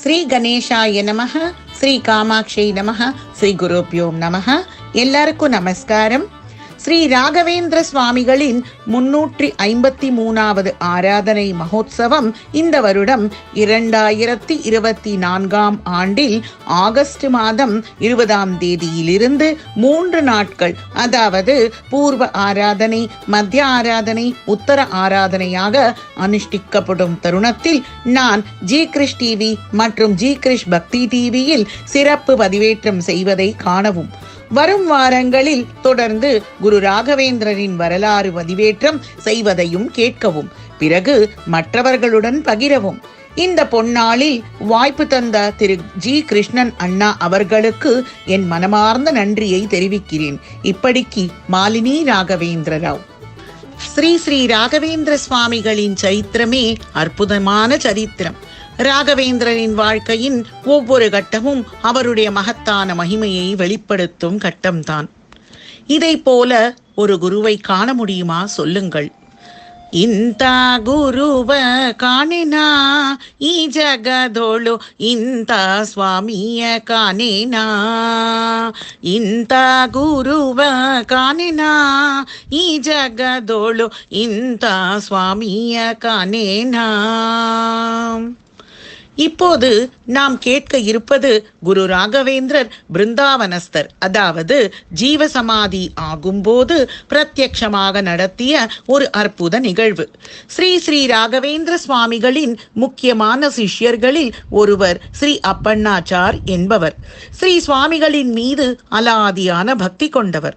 ஸ்ரீ கணேஷாய நமः ஸ்ரீ காமாட்சி நமः ஸ்ரீ குருப்பியோம் நமः எல்லாருக்கும் நமஸ்காரம். ஸ்ரீ ராகவேந்திர சுவாமிகளின் முன்னூற்றி ஐம்பத்தி மூணாவது ஆராதனை மகோத்சவம் இந்த வருடம் இரண்டாயிரத்தி இருபத்தி நான்காம் ஆண்டில் ஆகஸ்ட் மாதம் இருபதாம் தேதியிலிருந்து மூன்று நாட்கள் அதாவது பூர்வ ஆராதனை மத்திய ஆராதனை உத்தர ஆராதனையாக அனுஷ்டிக்கப்படும் தருணத்தில் நான் ஜி கிருஷ் டிவி மற்றும் ஜி கிருஷ் பக்தி டிவியில் சிறப்பு பதிவேற்றம் செய்வதை காணவும். வரும் வாரங்களில் தொடர்ந்து குரு ராகவேந்திரரின் வரலாறு பதிவேற்றம் செய்வதையும் கேட்கவும் பிறகு மற்றவர்களுடன் பகிரவும். இந்த பொன்னாளில் வாய்ப்பு தந்த திரு ஜி கிருஷ்ணன் அண்ணா அவர்களுக்கு என் மனமார்ந்த நன்றியை தெரிவிக்கிறேன். இப்படிக்கு மாலினி ராகவேந்திர ராவ் ஸ்ரீ ஸ்ரீ ராகவேந்திர சுவாமிகளின் சரித்திரமே அற்புதமான சரித்திரம். ராகவேந்திரனின் வாழ்க்கையின் ஒவ்வொரு கட்டமும் அவருடைய மகத்தான மகிமையை வெளிப்படுத்தும் கட்டம்தான் இதை போல ஒரு குருவை காண முடியுமா சொல்லுங்கள் ಇಂಥ ಗುರುವ ಕಾಣೆನಾ ಈ ಜಗದೋಳು ಇಂಥ ಸ್ವಾಮಿಯ ಕಾಣೆನಾ ಇಂಥ ಗುರುವ ಕಾಣೆನಾ ಈ ಜಗದೋಳು ಇಂಥ ಸ್ವಾಮಿಯ ಕಾಣೆನಾ இப்போது நாம் கேட்க இருப்பது குரு ராகவேந்திரர் பிருந்தாவனஸ்தர். அதாவது ஜீவசமாதி ஆகும்போது பிரத்யக்ஷமாக நடத்திய ஒரு அற்புத நிகழ்வு. ஸ்ரீ ஸ்ரீ ராகவேந்திர சுவாமிகளின் முக்கியமான சிஷ்யர்களில் ஒருவர் ஸ்ரீ அப்பண்ணாச்சார் என்பவர். ஸ்ரீ சுவாமிகளின் மீது அலாதியான பக்தி கொண்டவர்.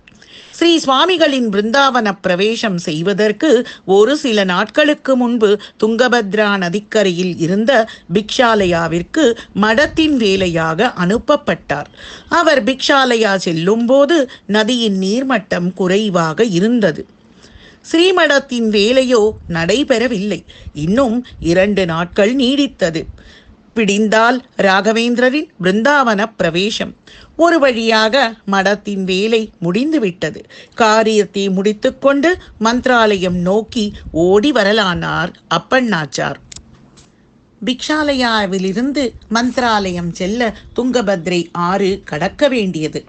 ஸ்ரீ சுவாமிகளின் பிருந்தாவன பிரவேசம் செய்வதற்கு ஒரு சில நாட்களுக்கு முன்பு துங்கபத்ரா நதிக்கரையில் இருந்த பிக்ஷாலயாவிற்கு மடத்தின் வேலையாக அனுப்பப்பட்டார். அவர் பிக்ஷாலயா செல்லும்போது நதியின் நீர்மட்டம் குறைவாக இருந்தது. ஸ்ரீமடத்தின் வேலையோ நடைபெறவில்லை. இன்னும் இரண்டு நாட்கள் நீடித்தது. பிடிந்தால் ராகவேந்திரரின் பிருந்தாவன பிரவேசம். ஒரு வழியாக மடத்தின் வேலை முடிந்துவிட்டது. காரியத்தை முடித்துக்கொண்டு மந்திராலயம் நோக்கி ஓடி வரலானார் அப்பண்ணாச்சார். பிக்ஷாலயாவிலிருந்து மந்திராலயம் செல்ல துங்கபத்ரை ஆறு கடக்க வேண்டியது.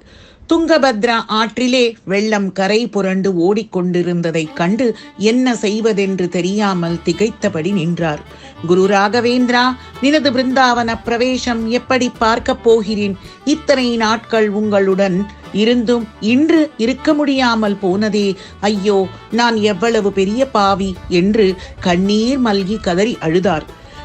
துங்கபத்ரா ஆற்றிலே வெள்ளம் கரை புரண்டு ஓடிக்கொண்டிருந்ததைக் கண்டு என்ன செய்வதென்று தெரியாமல் திகைத்தபடி நின்றார். குரு ராகவேந்திரா நினது பிருந்தாவன பிரவேசம் எப்படி பார்க்கப் போகிறேன்? இத்தனை நாட்கள் உங்களுடன் இருந்தும் இன்று இருக்க முடியாமல் போனதே. ஐயோ நான் எவ்வளவு பெரிய பாவி என்று கண்ணீர் மல்கி கதறி அழுதார்.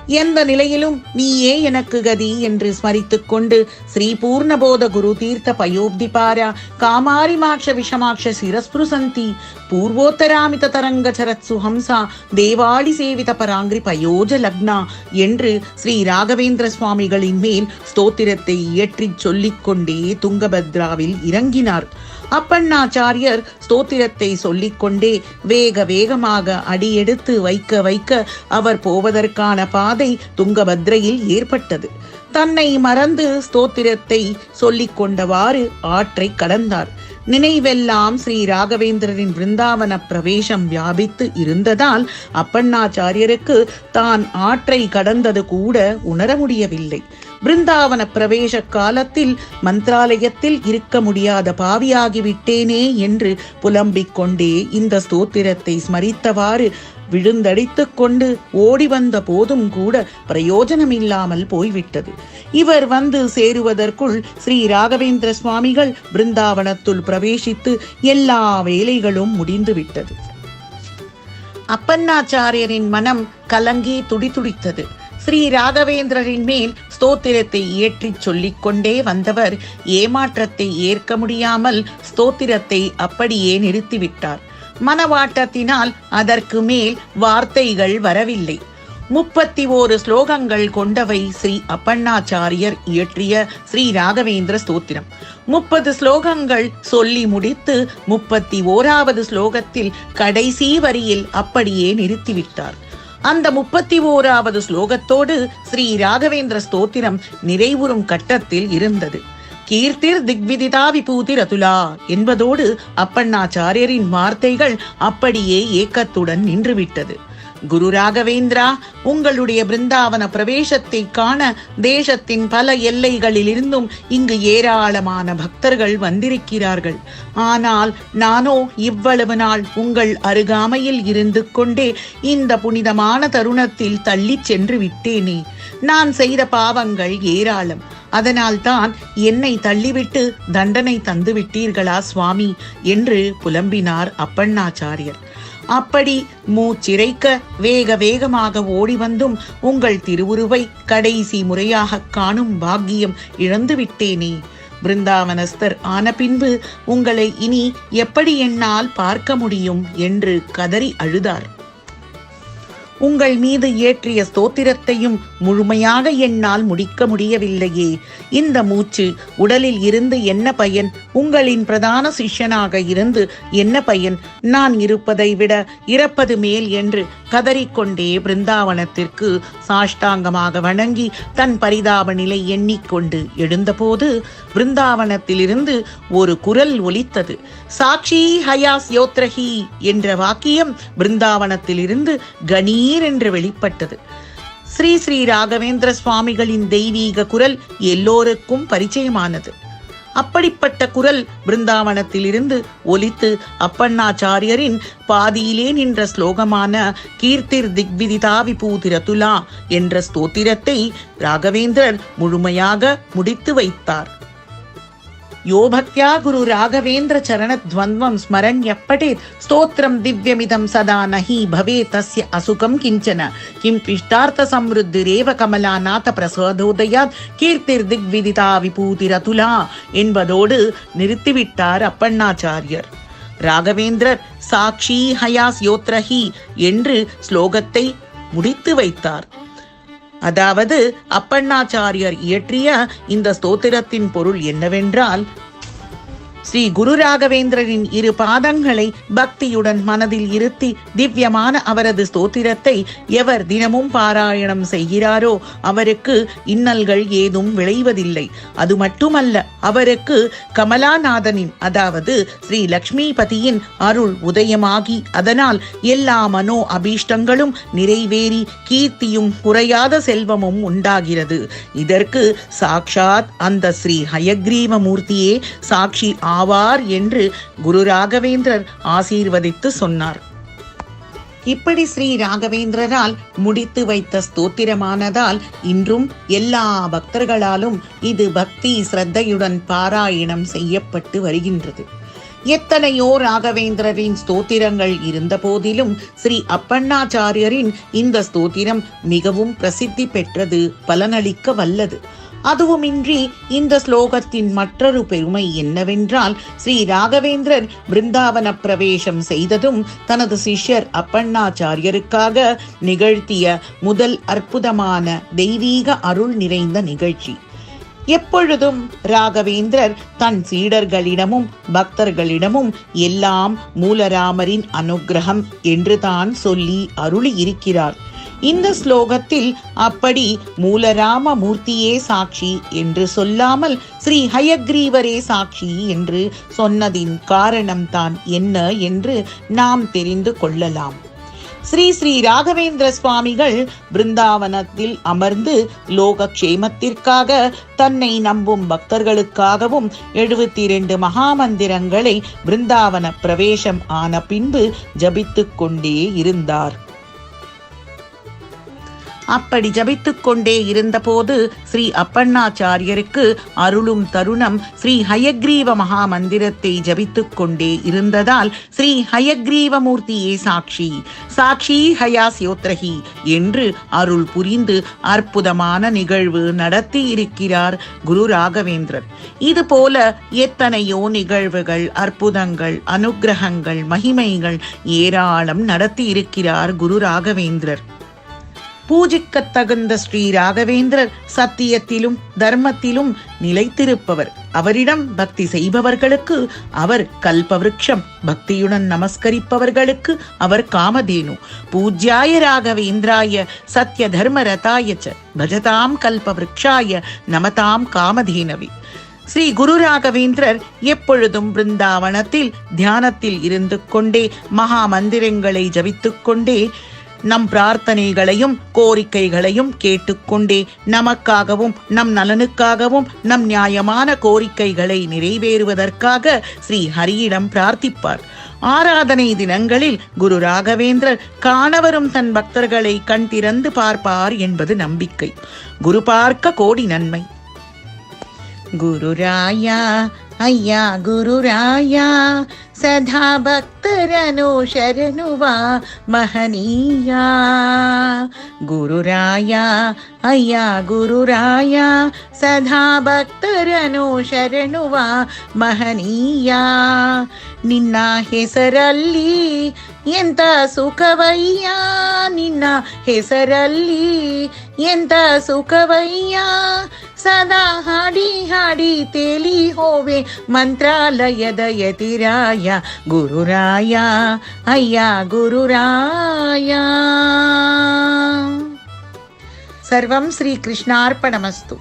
எந்த நிலையிலும் நீயே எனக்கு கதி என்று ஸ்மரித்துக் கொண்டு ஸ்ரீ பூர்ணபோத குரு தீர்த்த பயோப்திபாரா. காமாரி மாக்ஷ விஷமாக்ஷ சிரஸ்புருசந்தி. பூர்வோத்தராமித தரங்க சரத்சு ஹம்சா. தேவாடி சேவித பராங்கிரி பயோஜ லக்னா என்று ஸ்ரீ ராகவேந்திர சுவாமிகளின் மேல் ஸ்தோத்திரத்தை இயற்றிச் சொல்லிக் கொண்டே துங்கபத்ராவில் இறங்கினார். அப்பண்ணாச்சாரியர் ஸ்தோத்திரத்தை சொல்லிக்கொண்டே வேக வேகமாக அடியெடுத்து வைக்க வைக்க அவர் போவதற்கான பாதை துங்கபத்ரையில் ஏற்பட்டது. தன்னை மறந்து ஸ்தோத்திரத்தை சொல்லிக் கொண்டவாறு ஆற்றை கடந்தார். நினைவெல்லாம் ஸ்ரீ ராகவேந்திரரின் பிருந்தாவன பிரவேசம் வியாபித்து இருந்ததால் அப்பண்ணாச்சாரியருக்கு தான் ஆற்றை கடந்தது கூட உணர முடியவில்லை. பிருந்தாவன பிரவேச காலத்தில் மந்திராலயத்தில் இருக்க முடியாத பாவியாகிவிட்டேனே என்று புலம்பிக் கொண்டே இந்த ஸ்தோத்திரத்தை ஸ்மரித்தவாறு விழுந்தடித்துக் கொண்டு ஓடி வந்த போதும் கூட பிரயோஜனமில்லாமல் போய்விட்டது. இவர் வந்து சேருவதற்குள் ஸ்ரீ ராகவேந்திர சுவாமிகள் பிருந்தாவனத்துள் பிரவேசித்து எல்லா வேலைகளும் முடிந்துவிட்டது. அப்பண்ணாச்சாரியரின் மனம் கலங்கி துடிதுடித்தது. ஸ்ரீ ராகவேந்திரரின் மேல் ஸ்தோத்திரத்தை இயற்றிச் சொல்லிக் கொண்டே வந்தவர் ஏமாற்றத்தை ஏற்க முடியாமல் ஸ்தோத்திரத்தை அப்படியே நிறுத்திவிட்டார். மனவாட்டத்தினால் அதற்கு மேல் வார்த்தைகள் வரவில்லை. முப்பத்தி ஓரு ஸ்லோகங்கள் கொண்டவை ஸ்ரீ அப்பண்ணாச்சாரியர் இயற்றிய ஸ்ரீ ராகவேந்திர ஸ்தோத்திரம். முப்பது ஸ்லோகங்கள் சொல்லி முடித்து முப்பத்தி ஓராவது ஸ்லோகத்தில் கடைசி வரியில் அப்படியே நிறுத்திவிட்டார். அந்த முப்பத்தி ஓராவது ஸ்லோகத்தோடு ஸ்ரீ ராகவேந்திர ஸ்தோத்திரம் நிறைவுறும் கட்டத்தில் இருந்தது. கீர்த்திர் திக்விதிதா விபூதி ரதுலா என்பதோடு அப்பண்ணாச்சாரியரின் வார்த்தைகள் அப்படியே ஏக்கத்துடன் நின்றுவிட்டது. குரு ராகவேந்திரா உங்களுடைய பிருந்தாவன பிரவேசத்தை காண தேசத்தின் பல எல்லைகளிலிருந்தும் இங்கு ஏராளமான பக்தர்கள் வந்திருக்கிறார்கள். ஆனால் நானோ இவ்வளவு நாள் உங்கள் அருகாமையில் இருந்து கொண்டே இந்த புனிதமான தருணத்தில் தள்ளிச் சென்று விட்டேனே. நான் செய்த பாவங்கள் ஏராளம். அதனால்தான் என்னை தள்ளிவிட்டு தண்டனை தந்து விட்டீர்களா சுவாமி? என்று புலம்பினார் அப்பண்ணாச்சாரியர். அப்படி மூச்சிறைக்க வேக வேகமாக ஓடி வந்தும் உங்கள் திருவுருவை கடைசி முறையாக காணும் பாக்கியம் இழந்து விட்டேனே பிருந்தாவனஸ்தர் ஆன பின்பு உங்களை இனி எப்படி என்னால் பார்க்க முடியும்? என்று கதறி அழுதார். உங்கள் மீது ஏற்றிய ஸ்தோத்திரத்தையும் முழுமையாக என்னால் முடிக்க முடியவில்லையே. இந்த மூச்சு உடலில் இருந்து என்ன பயன்? உங்களின் பிரதான சிஷ்யனாக இருந்து என்ன பயன்? நான் இருப்பதை விட இறப்பது மேல் என்று கதறிக்கொண்டே பிருந்தாவனத்திற்கு சாஷ்டாங்கமாக வணங்கி தன் பரிதாப நிலை எண்ணிக்கொண்டு எழுந்தபோது பிருந்தாவனத்திலிருந்து ஒரு குரல் ஒலித்தது. சாட்சி ஹயாஸ் யோத்ரஹி என்ற வாக்கியம் பிருந்தாவனத்திலிருந்து கணீர் என்று வெளிப்பட்டது. ஸ்ரீ ஸ்ரீ ராகவேந்திர சுவாமிகளின் தெய்வீக குரல் எல்லோருக்கும் பரிச்சயமானது. அப்படிப்பட்ட குரல் பிருந்தாவனத்திலிருந்து ஒலித்து அப்பண்ணாச்சாரியரின் பாதியிலே நின்ற ஸ்லோகமான கீர்த்திர் திக்விதிதா விபூதிரதுலா என்ற ஸ்தோத்திரத்தை ராகவேந்திரர் முழுமையாக முடித்து வைத்தார். యో భక్త్యా గురు రాఘవేంద్ర చరణ ద్వంద్వం స్మరణ్యప్పటేత్ స్తోత్రం దివ్యమిదం సదా నహి భవే తస్య అసుకం కించన కిం పిష్టార్థ సమృద్ధిరేవ కమలానాథ பிரசோதோதயாத் கீர்த்திர் திக்விதிதா விபூதி ரதுலா என்பதோடு நிறுத்திவிட்டார் அப்பண்ணாச்சாரியர் ராகவேந்திரர் சாக்ஷி ஹயாஸ் யோத்ரஹி என்று ஸ்லோகத்தை முடித்து வைத்தார். அதாவது அப்பண்ணாச்சாரியர் இயற்றிய இந்த ஸ்தோத்திரத்தின் பொருள் என்னவென்றால் ஸ்ரீ குரு ராகவேந்திரரின் இரு பாதங்களை பக்தியுடன் மனதில் இருத்தி திவ்யமான அவரது ஸ்தோத்திரத்தை எவர் தினமும் பாராயணம் செய்கிறாரோ அவருக்கு இன்னல்கள் ஏதும் விளைவதில்லை. அது மட்டுமல்ல அவருக்கு கமலாநாதனின் அதாவது ஸ்ரீ லக்ஷ்மிபதியின் அருள் உதயமாகி அதனால் எல்லா மனோ அபீஷ்டங்களும் நிறைவேறி கீர்த்தியும் குறையாத செல்வமும் உண்டாகிறது. இதற்கு சாக்ஷாத் அந்த ஸ்ரீ ஹயக்ரீவ மூர்த்தியே சாட்சி ஆவார் என்று குரு ராகவேந்திரர் ஆசீர்வதித்து சொன்னார். இப்படி ஸ்ரீ ராகவேந்திரரால் முடித்து வைத்த ஸ்தோத்திரமானதால் இன்றும் எல்லா பக்தர்களாலும் இது பக்தி சிரத்தையுடன் பாராயணம் செய்யப்பட்டு வருகின்றது. எத்தனையோ ராகவேந்திரரின் ஸ்தோத்திரங்கள் இருந்த போதிலும் ஸ்ரீ அப்பண்ணாச்சாரியரின் இந்த ஸ்தோத்திரம் மிகவும் பிரசித்தி பெற்றது பலனளிக்க வல்லது. அதுவுமின்றி இந்த ஸ்லோகத்தின் மற்றொரு பெருமை என்னவென்றால் ஸ்ரீ ராகவேந்திரர் பிருந்தாவன பிரவேசம் செய்ததும் தனது சிஷ்யர் அப்பண்ணாச்சாரியருக்காக நிகழ்த்திய முதல் அற்புதமான தெய்வீக அருள் நிறைந்த நிகழ்ச்சி. எப்பொழுதும் ராகவேந்திரர் தன் சீடர்களிடமும் பக்தர்களிடமும் எல்லாம் மூலராமரின் அனுக்கிரகம் என்று தான் சொல்லி அருளி இருக்கிறார் இந்த ஸ்லோகத்தில் அப்படி மூலராம மூர்த்தியே சாட்சி என்று சொல்லாமல் ஸ்ரீ ஹயக்ரீவரே சாட்சி என்று சொன்னதின் காரணம் தான் என்ன என்று நாம் தெரிந்து கொள்ளலாம். ஸ்ரீ ஸ்ரீ ராகவேந்திர சுவாமிகள் பிருந்தாவனத்தில் அமர்ந்து லோக க்ஷேமத்திற்காக தன்னை நம்பும் பக்தர்களுக்காகவும் எழுபத்தி இரண்டு மகாமந்திரங்களை பிருந்தாவன பிரவேசம் ஆன பின்பு ஜபித்து கொண்டே இருந்தார். அப்படி ஜபித்துக் கொண்டே இருந்தபோது ஸ்ரீ அப்பண்ணாச்சாரியருக்கு அருளும் தருணம் ஸ்ரீ ஹயக்ரீவ மகா மந்திரத்தை ஜபித்துக் கொண்டே இருந்ததால் ஸ்ரீ ஹயக்ரீவ மூர்த்தியே சாட்சி. சாட்சி ஹயாஸ் யோத்ரஹி என்று அருள் புரிந்து அற்புதமான நிகழ்வு நடத்தி இருக்கிறார் குரு ராகவேந்திரர் இது போல எத்தனையோ நிகழ்வுகள் அற்புதங்கள் அனுக்கிரகங்கள் மகிமைகள் ஏராளம் நடத்தி இருக்கிறார் குரு ராகவேந்திரர். பூஜிக்கத் தகுந்த ஸ்ரீ ராகவேந்திரர் சத்தியத்திலும் தர்மத்திலும் நிலைத்திருப்பவர். அவரிடம் பக்தி செய்பவர்களுக்கு அவர் கல்பவிருட்சம் பக்தியுடன் நமஸ்கரிப்பவர்களுக்கு அவர் காமதேனு. பூஜ்யாய ராகவேந்திராய சத்ய தர்ம ரதாய ச. பஜதாம் கல்பவிருட்சாய நமதாம் காமதேனவி. ஸ்ரீ குரு ராகவேந்திரர் எப்பொழுதும் பிருந்தாவனத்தில் தியானத்தில் இருந்து கொண்டே மகா மந்திரங்களை ஜபித்துக் கொண்டே நம் பிரார்த்தனைகளையும் கோரிக்கைகளையும் கேட்டுக்கொண்டே நமக்காகவும் நம் நலனுக்காகவும் நம் நியாயமான கோரிக்கைகளை நிறைவேறுவதற்காக ஸ்ரீ ஹரியிடம் பிரார்த்திப்பார். ஆராதனை தினங்களில் குரு ராகவேந்திரர் காணவரும் தன் பக்தர்களை கண் திறந்து பார்ப்பார் என்பது நம்பிக்கை. குரு பார்க்க கோடி நன்மை. குரு ராயா ಅಯ್ಯ ಗುರುರಾಯ, ಸದಾ ಭಕ್ತರನು ಶರಣುವ ಮಹನೀಯ. ಗುರುರಾಯ, ಅಯ್ಯ ಗುರುರಾಯ, ಸದಾ ಭಕ್ತರನು ಶರಣುವ ಮಹನೀಯ. ನಿನ್ನ ಹೆಸರಲ್ಲಿ ಎಂತ ಸುಖವಯ್ಯ? ನಿನ್ನ ಹೆಸರಲ್ಲಿ ಎಂತ ಸುಖವಯ್ಯ? ಸದಾ ಹಾಡಿ ಹಾಡಿ ತೇಲಿ ಹೋವೆ ಮಂತ್ರಾಲಯದ ಯತಿರಾಯ ಗುರುರಾಯ ಅಯ್ಯ ಗುರುರಾಯ ಸರ್ವಂ ಶ್ರೀಕೃಷ್ಣಾರ್ಪಣಮಸ್ತು